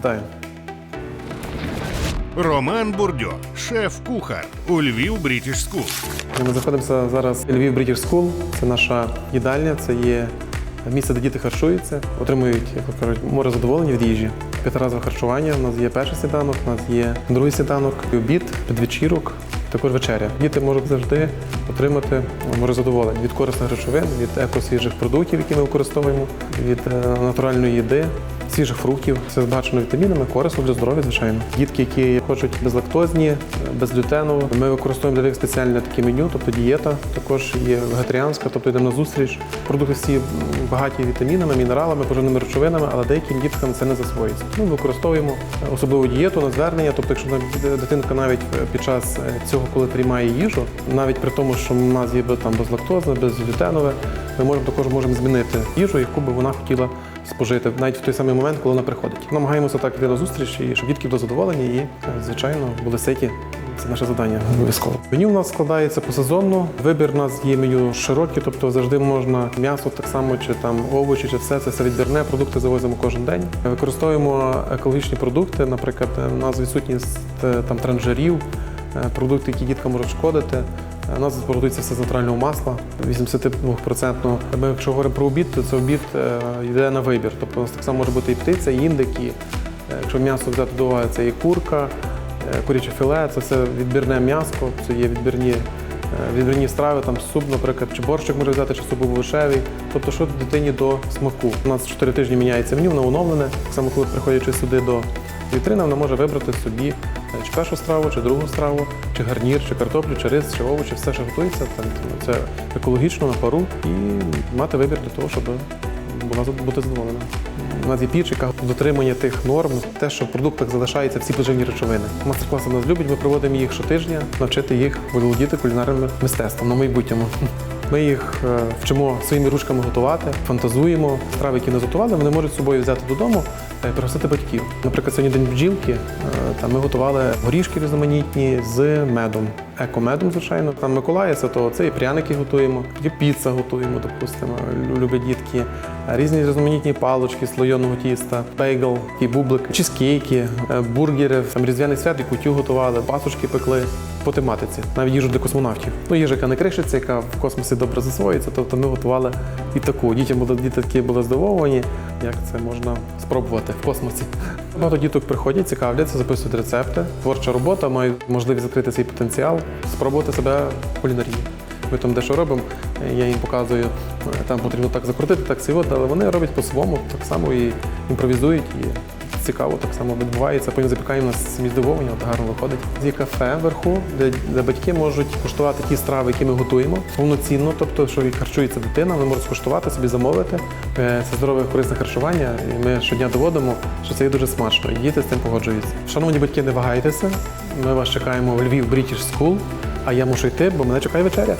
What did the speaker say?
Вітаю. Роман Бурдьо, шеф-кухар у Львів Брітіш Скул. Ми знаходимося зараз у Львів British School. Це наша їдальня, це є місце, де діти харчуються, отримують, як кажуть, море задоволення від їжі. П'ятиразове харчування. У нас є перший сніданок, у нас є другий сніданок, обід, підвечірок, також вечеря. Діти можуть завжди отримати задоволення від корисних речовин, від екосвіжих продуктів, які ми використовуємо, від е, натуральної їди. Свіжих фруктів, все збагачено вітамінами, корисно для здоров'я, звичайно. Дітки, які хочуть безлактозні, безглютенову, ми використовуємо для них спеціальне таке меню, тобто дієта також є вегетаріанська, тобто йдемо на зустріч. Продукти всі багаті вітамінами, мінералами, поживними речовинами, але деяким діткам це не засвоїться. Ми використовуємо особливу дієту на звернення, тобто, якщо дитинка навіть під час е, цього, коли приймає їжу, навіть при тому, що в нас є там безлактозне, безглютенове, ми можемо також можемо змінити їжу, яку би вона хотіла спожити навіть в той самий момент, коли вона приходить. Намагаємося так йти на зустріч, і щоб дітки були задоволені і, е, звичайно, були ситі. Це наше завдання обов'язково. Меню у нас складається посезонно. Вибір у нас є меню широкий, тобто завжди можна м'ясо так само, чи там овочі, чи все це все відбірне. Продукти завозимо кожен день. Використовуємо екологічні продукти. Наприклад, у нас відсутність е, там транжирів, продукти, які діткам можуть шкодити. Е, У нас продується все з натурального масла, 82%. Ми, якщо говоримо про обід, то це обід е, йде на вибір. Тобто у нас так само може бути і птиця, і індик, і е, якщо м'ясо взяти до уваги, це і курка, е, куряче філе, це все відбірне м'ясо, це є відбірні. е, Відбірні страви, там суп, наприклад, чи борщик може взяти, чи суп овочевий. Тобто, що дитині до смаку. У нас 4 тижні міняється меню, воно оновлене. Так само, коли приходячи сюди до вітрини, вона може вибрати собі е, чи першу страву, чи другу страву, чи гарнір, чи картоплю, чи рис, чи овочі, все, що готується. Це екологічно на пару і мати вибір для того, щоб була бути задоволена. У нас є піч, яка дотримання тих норм, те, що в продуктах залишаються всі поживні речовини. Мастер-класи нас люблять, ми проводимо їх щотижня, навчити їх володіти кулінарним мистецтвом на майбутньому. Ми їх е, вчимо своїми ручками готувати, фантазуємо. Страви, які не готували, вони можуть з собою взяти додому, е, пригостити батьків. Наприклад, сьогодні день бджілки. е, Там ми готували горішки різноманітні з медом. Екомедом, звичайно. Там Миколаївся, то це і пряники готуємо, і піца готуємо, допустимо, лю- люблять дітки. Е, Різні різноманітні палочки слоєного тіста, бейгл, і бублик, чизкейки, е, бургери, там різдвяний свят і кутю готували, пасочки пекли по тематиці, навіть їжу для космонавтів. Ну, їжа, яка не кришиться, яка в космосі добре засвоїться. Тобто ми готували і таку. Дітям були діти такі були здивовані, як це можна спробувати в космосі. Багато діток приходять, цікавляться, записують рецепти. Творча робота має можливість закрити свій потенціал, спробувати себе в кулінарії. Ми там дещо робимо, я їм показую, там потрібно так закрутити, так сивот, але вони роблять по-своєму, так само і імпровізують, і цікаво так само відбувається. Потім запікаємо нас здивовані, от гарно виходить. Є кафе вверху, де, де батьки можуть куштувати ті страви, які ми готуємо повноцінно, тобто, що харчується дитина, вони можуть скуштувати, собі замовити. Е, Це здорове корисне харчування, і ми щодня доводимо, що це є дуже смачно. І діти з цим погоджуються. Шановні батьки, не вагайтеся. Ми вас чекаємо в Львів British School, а я мушу йти, бо мене чекає вечеря.